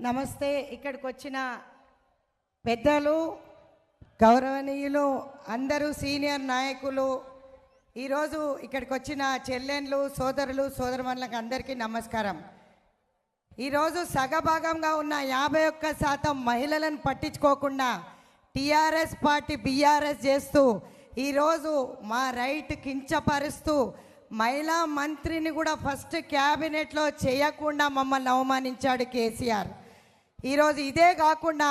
నమస్తే ఇక్కడికి వచ్చిన పెద్దలు గౌరవనీయులు అందరూ సీనియర్ నాయకులు ఈరోజు ఇక్కడికి వచ్చిన చెల్లెన్లు సోదరులు సోదరుమణులకు అందరికీ నమస్కారం. ఈరోజు సగభాగంగా ఉన్న యాభై ఒక్క శాతం మహిళలను పట్టించుకోకుండా టీఆర్ఎస్ పార్టీ బీఆర్ఎస్ చేస్తూ ఈరోజు మా రైట్ కించపరుస్తూ మహిళా మంత్రిని కూడా ఫస్ట్ క్యాబినెట్లో చేయకుండా మమ్మల్ని అవమానించాడు కేసీఆర్. ఈరోజు ఇదే కాకుండా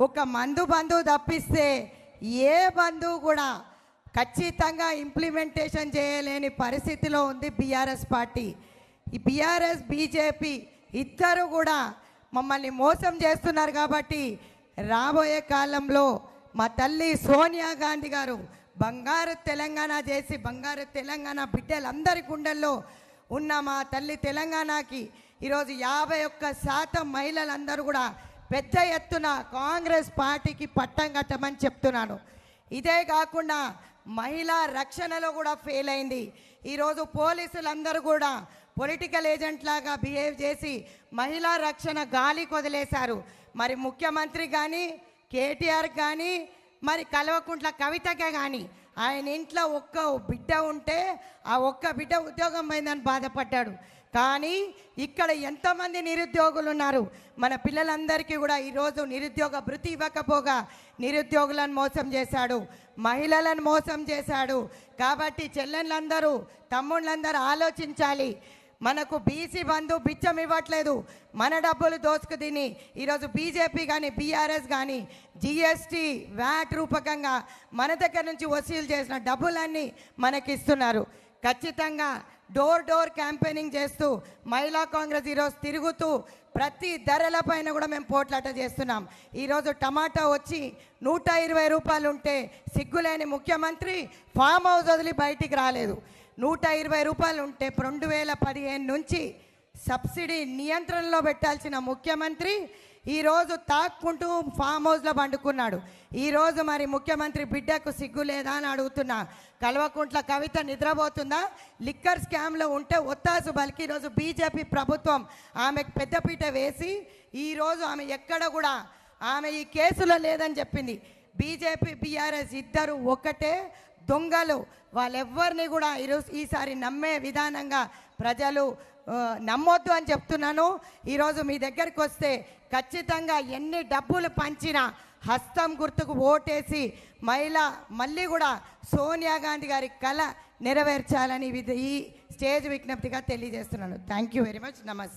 ఒక మందు బంధువు తప్పిస్తే ఏ బంధువు కూడా ఖచ్చితంగా ఇంప్లిమెంటేషన్ చేయలేని పరిస్థితిలో ఉంది బీఆర్ఎస్ పార్టీ. ఈ బీఆర్ఎస్ బీజేపీ ఇద్దరు కూడా మమ్మల్ని మోసం చేస్తున్నారు కాబట్టి రాబోయే కాలంలో మా తల్లి సోనియా గాంధీ గారు బంగారు తెలంగాణ చేసి బంగారు తెలంగాణ బిడ్డలందరి గుండెల్లో ఉన్న మా తల్లి తెలంగాణకి ఈరోజు యాభై ఒక్క శాతం మహిళలందరూ కూడా పెద్ద ఎత్తున కాంగ్రెస్ పార్టీకి పట్టం కట్టమని చెప్తున్నాను. ఇదే కాకుండా మహిళా రక్షణలో కూడా ఫెయిల్ అయింది. ఈరోజు పోలీసులందరూ కూడా పొలిటికల్ ఏజెంట్ లాగా బిహేవ్ చేసి మహిళా రక్షణ గాలి కొదిలేశారు. మరి ముఖ్యమంత్రి కానీ కేటీఆర్ కానీ మరి కల్వకుంట్ల కవితకే కానీ ఆయన ఇంట్లో ఒక్క బిడ్డ ఉంటే ఆ ఒక్క బిడ్డ ఉద్యోగం పోయిందని బాధపడ్డాడు. కానీ ఇక్కడ ఎంతమంది నిరుద్యోగులు ఉన్నారు. మన పిల్లలందరికీ కూడా ఈరోజు నిరుద్యోగ భృతి ఇవ్వకపోగా నిరుద్యోగులను మోసం చేశాడు మహిళలను మోసం చేశాడు. కాబట్టి చెల్లెళ్ళందరూ తమ్ముళ్ళందరూ ఆలోచించాలి. మనకు బీసీ బంధు బిచ్చం ఇవ్వట్లేదు. మన డబ్బులు దోసుకు తిని ఈరోజు బీజేపీ కానీ బీఆర్ఎస్ కానీ జిఎస్టీ వ్యాట్ రూపకంగా మన దగ్గర నుంచి వసూలు చేసిన డబ్బులన్నీ మనకిస్తున్నారు. ఖచ్చితంగా డోర్ డోర్ క్యాంపెయినింగ్ చేస్తూ మహిళా కాంగ్రెస్ ఈరోజు తిరుగుతూ ప్రతి ధరల పైన కూడా మేము పోట్లాట చేస్తున్నాం. ఈరోజు టమాటా వచ్చి నూట ఇరవై రూపాయలు ఉంటే సిగ్గులేని ముఖ్యమంత్రి ఫామ్ హౌస్ వదిలి బయటికి రాలేదు. నూట ఇరవై రూపాయలు ఉంటే రెండు వేల పదిహేను నుంచి సబ్సిడీ నియంత్రణలో పెట్టాల్సిన ముఖ్యమంత్రి ఈరోజు తాక్కుంటూ ఫామ్ హౌస్లో పండుకున్నాడు. ఈరోజు మరి ముఖ్యమంత్రి బిడ్డకు సిగ్గు లేదా అని అడుగుతున్నా. కల్వకుంట్ల కవిత నిద్రపోతుందా? లిక్కర్ స్కామ్లో ఉంటే ఒత్తాసు బలికి ఈరోజు బీజేపీ ప్రభుత్వం ఆమెకు పెద్దపీట వేసి ఈరోజు ఆమె ఎక్కడ కూడా ఆమె ఈ కేసులో లేదని చెప్పింది. బీజేపీ బీఆర్ఎస్ ఇద్దరు ఒకటే. దొంగలు వాళ్ళెవ్వరిని కూడా ఈరోజు ఈసారి నమ్మే విధానంగా ప్రజలు నమ్మొద్దు అని చెప్తున్నాను. ఈరోజు మీ దగ్గరికి వస్తే ఖచ్చితంగా ఎన్ని డబ్బులు పంచినా హస్తం గుర్తుకు ఓటేసి మహిళ మళ్ళీ కూడా సోనియా గాంధీ గారి కళ నెరవేర్చాలని ఈ స్టేజ్ విజ్ఞప్తిగా తెలియజేస్తున్నాను. Thank you very much. నమస్తే.